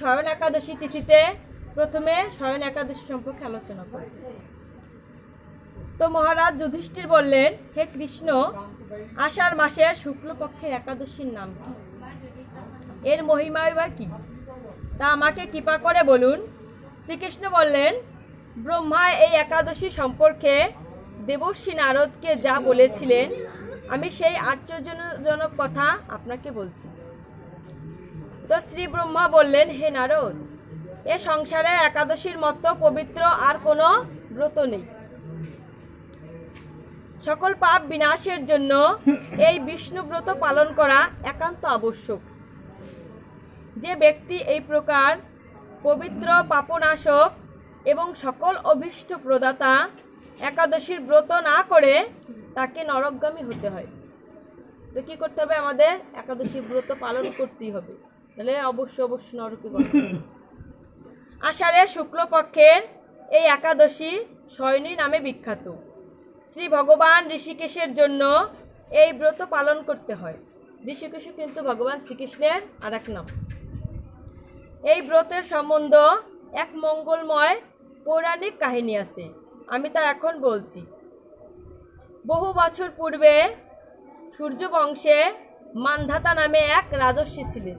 শয়ন একাদশী তিথিতে প্রথমে শয়ন একাদশী সম্পর্কে আলোচনা করি তো মহারাজ যুধিষ্ঠির বললেন, হে কৃষ্ণ, আষাঢ় মাসের শুক্লপক্ষের একাদশীর নাম কি? এর মহিমায় বা কি? তা আমাকে কৃপা করে বলুন। শ্রীকৃষ্ণ বললেন, ব্রহ্মা এই একাদশী সম্পর্কে দেবর্ষী নারদকে যা বলেছিলেন, আমি সেই আশ্চর্যজনক কথা আপনাকে বলছি। তো শ্রী ব্রহ্মা বললেন, হে নারদ, এ সংসারে একাদশীর মতো পবিত্র আর কোনো ব্রত নেই। সকল পাপ বিনাশের জন্য এই বিষ্ণু ব্রত পালন করা একান্ত আবশ্যক। যে ব্যক্তি এই প্রকার পবিত্র পাপনাশক এবং সকল অভীষ্ট প্রদাতা একাদশীর ব্রত না করে তাকে নরকগামী হতে হয়। তো কি করতে হবে আমাদের? একাদশী ব্রত পালন করতেই হবে। তাহলে অবশ্যই অবশ্যই নরকে। আষাঢ়ের শুক্লপক্ষের এই একাদশী শয়নী নামে বিখ্যাত। শ্রী ভগবান ঋষিকেশের জন্য এই ব্রত পালন করতে হয়। ঋষিকেশও কিন্তু ভগবান শ্রীকৃষ্ণের আর এক নাম। এই ব্রতের সম্বন্ধ এক মঙ্গলময় পৌরাণিক কাহিনী আছে। আমি তা এখন বলছি। বহু বছর পূর্বে সূর্যবংশে মান্ধাতা নামে এক রাজস্বী ছিলেন।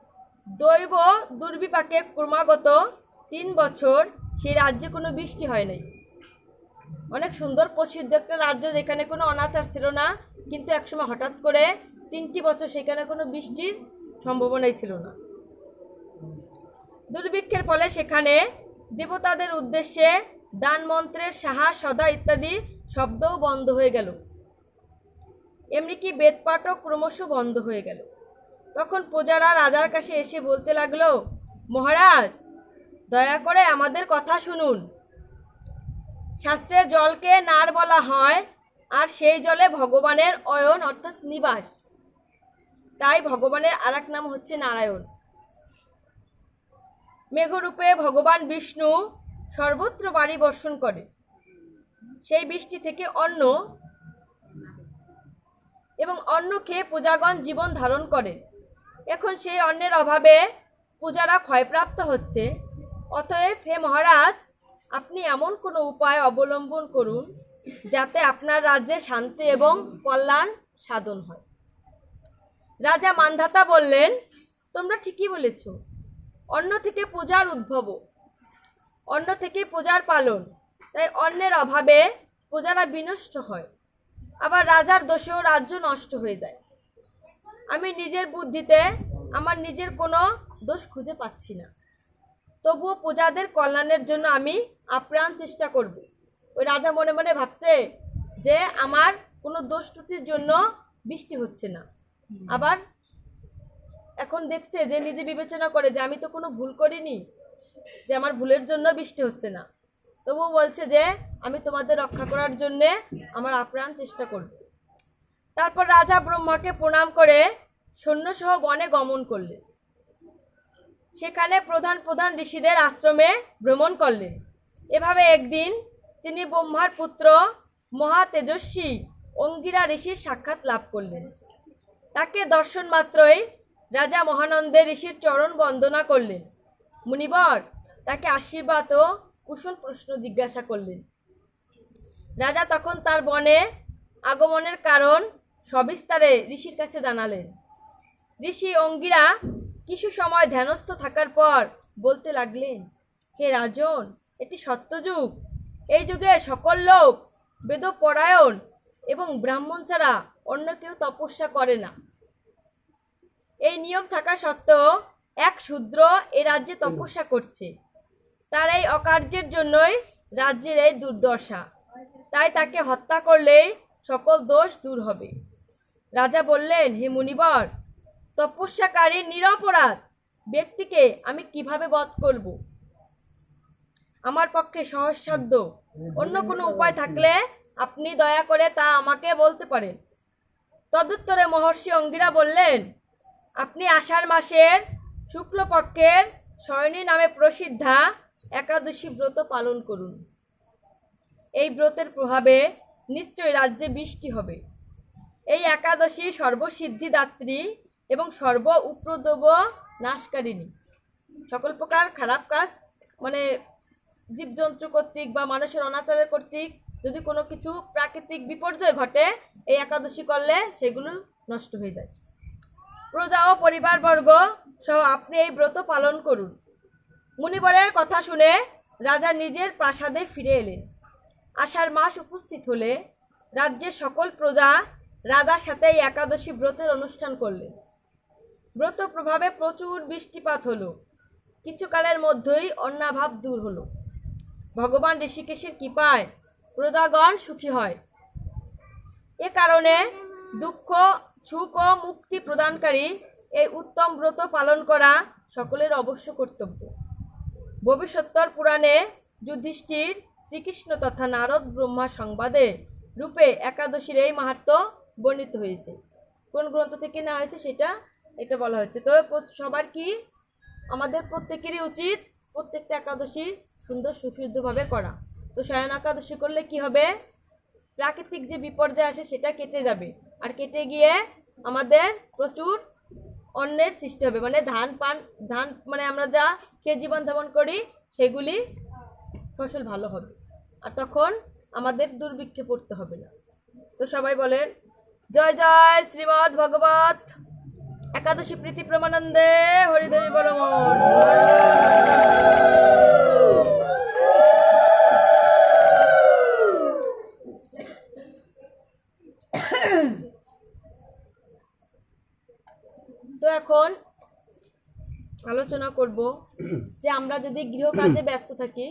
দৈব দুর্বিপাকে ক্রমাগত তিন বছর সেই রাজ্যে কোনো বৃষ্টি হয় নাই। অনেক সুন্দর প্রসিদ্ধ একটা রাজ্য যেখানে কোনো অনাচার ছিল না, কিন্তু একসময় হঠাৎ করে তিনটি বছর সেখানে কোনো বৃষ্টির সম্ভাবনাই ছিল না। দুর্ভিক্ষের ফলে সেখানে দেবতাদের উদ্দেশ্যে দান মন্ত্রের সাহা, সদা ইত্যাদি শব্দও বন্ধ হয়ে গেল। এমনিকি বেদপাঠও ক্রমশ বন্ধ হয়ে গেল। তখন প্রজারা রাজার কাছে এসে বলতে লাগল, মহারাজ, দয়া করে আমাদের কথা শুনুন। শাস্ত্রে জলকে নার বলা হয়, আর সেই জলে ভগবানের অয়ন অর্থাৎ নিবাস। তাই ভগবানের আর নাম হচ্ছে নারায়ণ। মেঘরূপে ভগবান বিষ্ণু সর্বত্র বাড়ি বর্ষণ করে। সেই বৃষ্টি থেকে অন্ন এবং অন্ন খেয়ে পূজাগণ জীবন ধারণ করে। এখন সেই অন্নের অভাবে পূজারা ক্ষয়প্রাপ্ত হচ্ছে। অতএব হে মহারাজ, আপনি এমন কোনো উপায় অবলম্বন করুন যাতে আপনার রাজ্যে শান্তি এবং কল্যাণ সাধন হয়। রাজা মান্ধাতা বললেন, তোমরা ঠিকই বলেছ। অন্য থেকে পূজার উদ্ভব। অন্য থেকে পূজার পালন। তাই অন্যের অভাবে পূজারা বিনষ্ট হয়। আবার রাজার দোষেও রাজ্য নষ্ট হয়ে যায়। আমি নিজের বুদ্ধিতে আমার নিজের কোনো দোষ খুঁজে পাচ্ছি না। তবুও প্রজাদের কল্যাণের জন্য আমি আপ্রাণ চেষ্টা করব। ওই রাজা মনে মনে ভাবছে যে আমার কোনো দোষ ত্রুটির জন্য বৃষ্টি হচ্ছে না। আবার এখন দেখছে যে নিজে বিবেচনা করে যে আমি তো কোনো ভুল করিনি যে আমার ভুলের জন্য বৃষ্টি হচ্ছে না। তবুও বলছে যে আমি তোমাদের রক্ষা করার জন্যে আমার আপ্রাণ চেষ্টা করব। তারপর রাজা ব্রহ্মাকে প্রণাম করে সৈন্যসহ বনে গমন করলেন। সেখানে প্রধান প্রধান ঋষিদের আশ্রমে ভ্রমণ করলেন। এভাবে একদিন তিনি ব্রহ্মার পুত্র মহা তেজস্বী অঙ্গিরা ঋষির সাক্ষাৎ লাভ করলেন। তাকে দর্শন মাত্রই রাজা মহানন্দের ঋষির চরণ বন্দনা করলেন। মুনিবর তাকে আশীর্বাদ ও কুশল প্রশ্ন জিজ্ঞাসা করলেন। রাজা তখন তার বনে আগমনের কারণ সবিস্তারে ঋষির কাছে জানালেন, ঋষি অঙ্গিরা কিছু সময় ধ্যানস্থ থাকার পর বলতে লাগলেন, হে রাজন, এটি সত্যযুগ। এই যুগে সকল লোক বেদপরায়ণ এবং ব্রাহ্মণ ছাড়া অন্য কেউ তপস্যা করে না। এই নিয়ম থাকা সত্ত্বেও এক শূদ্র এ রাজ্যে তপস্যা করছে। তার এই অকার্যের জন্যই রাজ্যের এই দুর্দশা। তাই তাকে হত্যা করলেই সকল দোষ দূর হবে। রাজা বললেন, হে মুনিবর, তপস্যাকারী নিরপরাধ ব্যক্তিকে আমি কীভাবে বধ করব? আমার পক্ষে সহজসাধ্য। অন্য কোনো উপায় থাকলে আপনি দয়া করে তা আমাকে বলতে পারেন। তদুত্তরে মহর্ষি অঙ্গিরা বললেন, আপনি আষাঢ় মাসের শুক্লপক্ষের শয়নী নামে প্রসিদ্ধা একাদশী ব্রত পালন করুন। এই ব্রতের প্রভাবে নিশ্চয়ই রাজ্যে বৃষ্টি হবে। এই একাদশী সর্বসিদ্ধিদাত্রী এবং সর্ব উপদ্রব নাশকারিণী। সকল প্রকার খারাপ কাজ মানে জীবজন্তু কর্তৃক বা মানুষের অনাচারের কর্তৃক যদি কোনো কিছু প্রাকৃতিক বিপর্যয় ঘটে, এই একাদশী করলে সেগুলো নষ্ট হয়ে যায়। প্রজা ও পরিবারবর্গ সহ আপনি এই ব্রত পালন করুন। মুনিবরের কথা শুনে রাজা নিজের প্রাসাদে ফিরে এলেন। আষাঢ় মাস উপস্থিত হলে রাজ্যের সকল প্রজা রাজার সাথে একাদশী ব্রতের অনুষ্ঠান করলেন ব্রত প্রভাবে প্রচুর বৃষ্টিপাত হলো। কিছুকালের মধ্যেই অন্নাভাব দূর হলো। ভগবান ঋষিকেশের কৃপায় প্রজাগণ সুখী হয়। এ কারণে দুঃখ, সুখ ও মুক্তি প্রদানকারী এই উত্তম ব্রত পালন করা সকলের অবশ্য কর্তব্য। ভবিষ্যত্তর পুরাণে যুধিষ্ঠির শ্রীকৃষ্ণ তথা নারদ ব্রহ্মা সংবাদে রূপে একাদশীর এই মাহাত্ম বর্ণিত হয়েছে। কোন গ্রন্থ থেকে নেওয়া হয়েছে সেটা, এটা বলা হয়েছে। তো সবার কি আমাদের প্রত্যেকেরই উচিত প্রত্যেকটা একাদশী সুন্দর সুশুদ্ধভাবে করা। তো শয়ন একাদশী করলে কি হবে? প্রাকৃতিক যে বিপর্যয় আসে সেটা কেটে যাবে। আর কেটে গিয়ে আমাদের প্রচুর অন্যের সৃষ্টি হবে। মানে ধান পান, ধান মানে আমরা যা খেয়ে জীবন যাপন করি, সেগুলি ফসল ভালো হবে। আর তখন আমাদের দুর্ভিক্ষে পড়তে হবে না। তো সবাই বলেন জয় জয়, শ্রীমৎ ভগবত। একাদশী প্রীতি প্রমানন্দে হরিধরি বলম তো এখন আলোচনা করব যে আমরা যদি গৃহকার্যে ব্যস্ত থাকি